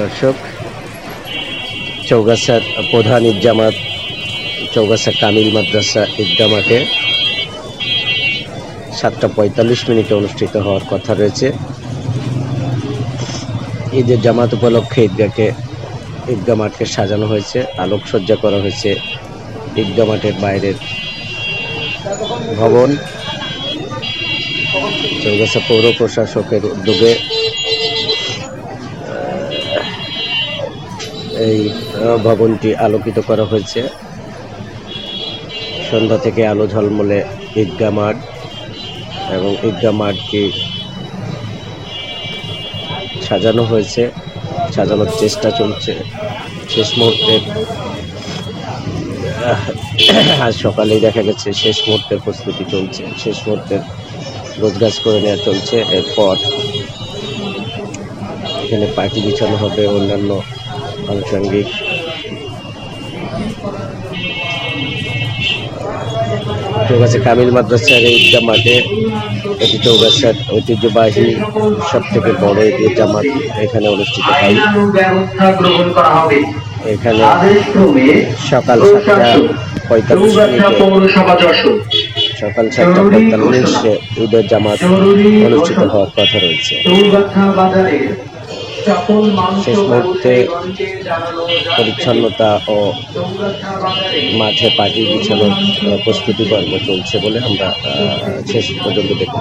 দর্শক, চৌগাছার প্রধান ঈদ জামাত চৌগাছা কামিল মাদ্রাসা মাঠে সাতটা পঁয়তাল্লিশ মিনিটে অনুষ্ঠিত হওয়ার কথা রয়েছে। ঈদের জামাত উপলক্ষে ঈদগাহকে ঈদগা মাঠকে সাজানো হয়েছে, আলোকসজ্জা করা হয়েছে ঈদগা মাঠের বাইরের ভবন। চৌগাছা পৌর প্রশাসকের উদ্যোগে এই ভবনটি আলোকিত করা হয়েছে। সন্ধ্যা থেকে আলো ঝলমলে ঈদগা মাঠ এবং ঈদগা মাঠটি সাজানো হয়েছে। সাজানোর চেষ্টা চলছে। শেষ মুহূর্তে আজ সকালেই দেখা গেছে, শেষ মুহূর্তের প্রস্তুতি চলছে। শেষ মুহূর্তের গোছগাছ করে নেওয়া চলছে। এরপর এখানে পার্টি বিছানো হবে, অন্যান্য আনুষঙ্গিক চৌগাছা কামিল মাদ্রাসার এই ঈদগাহ মাঠে এটি চৌগাছার ঐতিহ্যবাহী সব থেকে বড় ঈদের জামাত এখানে অনুষ্ঠিত হয়। এখানে সকাল সাতটা পঁয়তাল্লিশ সকাল সাতটা পঁয়তাল্লিশে ঈদের জামাত অনুষ্ঠিত হওয়ার কথা রয়েছে। শেষ মুহূর্তে পরিচ্ছন্নতা ও মাঠে পার্টি বিছানোর প্রস্তুতি পর্ব চলছে বলে আমরা শেষ পর্যন্ত দেখতে